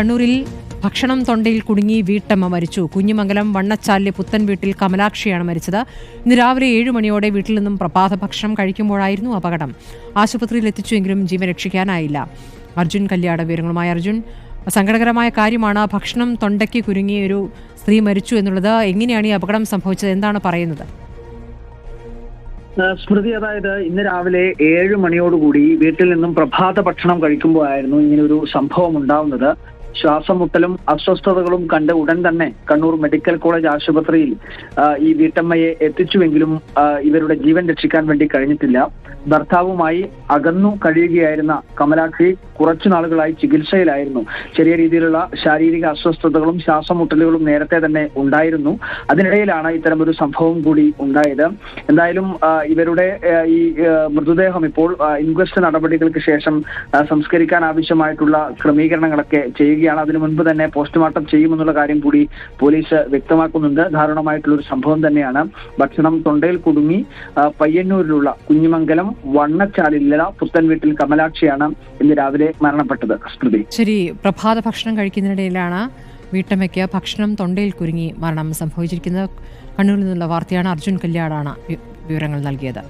കണ്ണൂരിൽ ഭക്ഷണം തൊണ്ടയിൽ കുടുങ്ങി വീട്ടമ്മ മരിച്ചു. കുഞ്ഞിമംഗലം വണ്ണച്ചാലിലെ പുത്തൻ വീട്ടിൽ കമലാക്ഷിയാണ് മരിച്ചത്. ഇന്ന് രാവിലെ ഏഴ് മണിയോടെ വീട്ടിൽ നിന്നും പ്രഭാത ഭക്ഷണം കഴിക്കുമ്പോഴായിരുന്നു അപകടം. ആശുപത്രിയിൽ എത്തിച്ചുവെങ്കിലും ജീവൻ രക്ഷിക്കാനായില്ല. അർജുൻ കല്യാട വിവരങ്ങളുമായി അർജുൻ. സങ്കടകരമായ കാര്യമാണ് ഭക്ഷണം തൊണ്ടയ്ക്ക് കുരുങ്ങിയ ഒരു സ്ത്രീ മരിച്ചു എന്നുള്ളത്. എങ്ങനെയാണ് ഈ അപകടം സംഭവിച്ചത്? എന്താണ് പറയുന്നത്? സ്മൃതി അതായത് ഇന്ന് രാവിലെ ഏഴ് മണിയോടുകൂടി വീട്ടിൽ നിന്നും പ്രഭാത ഭക്ഷണം കഴിക്കുമ്പോഴായിരുന്നു ഇങ്ങനെ ഒരു സംഭവം ഉണ്ടാവുന്നത്. ശ്വാസം മുട്ടലും അസ്വസ്ഥതകളും കണ്ട് ഉടൻ തന്നെ കണ്ണൂർ മെഡിക്കൽ കോളേജ് ആശുപത്രിയിൽ ഈ വീട്ടമ്മയെ എത്തിച്ചുവെങ്കിലും ഇവരുടെ ജീവൻ രക്ഷിക്കാൻ വേണ്ടി കഴിഞ്ഞിട്ടില്ല. ഭർത്താവുമായി അകന്നു കഴിയുകയായിരുന്ന കമലാക്ഷി കുറച്ചു നാളുകളായി ചികിത്സയിലായിരുന്നു. ചെറിയ രീതിയിലുള്ള ശാരീരിക അസ്വസ്ഥതകളും ശ്വാസമുട്ടലുകളും നേരത്തെ തന്നെ ഉണ്ടായിരുന്നു. അതിനിടയിലാണ് ഇത്തരം ഒരു സംഭവം കൂടി ഉണ്ടായത്. എന്തായാലും ഇവരുടെ ഈ മൃതദേഹം ഇപ്പോൾ ഇൻക്വസ്റ്റ് നടപടികൾക്ക് ശേഷം സംസ്കരിക്കാൻ ആവശ്യമായിട്ടുള്ള ക്രമീകരണങ്ങളൊക്കെ ചെയ്യുകയാണ്. അതിനു മുൻപ് തന്നെ പോസ്റ്റ്മോർട്ടം ചെയ്യുമെന്നുള്ള കാര്യം കൂടി പോലീസ് വ്യക്തമാക്കുന്നുണ്ട്. ദാരുണമായിട്ടുള്ള ഒരു സംഭവം തന്നെയാണ്. ഭക്ഷണം തൊണ്ടയിൽ കുടുങ്ങി പയ്യന്നൂരിലുള്ള കുഞ്ഞിമംഗലം വണ്ണച്ചാലില്ല പുത്തൻ വീട്ടിൽ കമലാക്ഷിയാണ് ഇന്ന് രാവിലെ മരണപ്പെട്ടത് സ്മൃതി. ശരി പ്രഭാത ഭക്ഷണം കഴിക്കുന്നതിനിടയിലാണ് വീട്ടമ്മയ്ക്ക് ഭക്ഷണം തൊണ്ടയിൽ കുരുങ്ങി മരണം സംഭവിച്ചിരിക്കുന്നത്. കണ്ണൂരിൽ നിന്നുള്ള വാർത്തയാണ് അർജുൻ കല്യാടാണ് വിവരങ്ങൾ നൽകിയത്.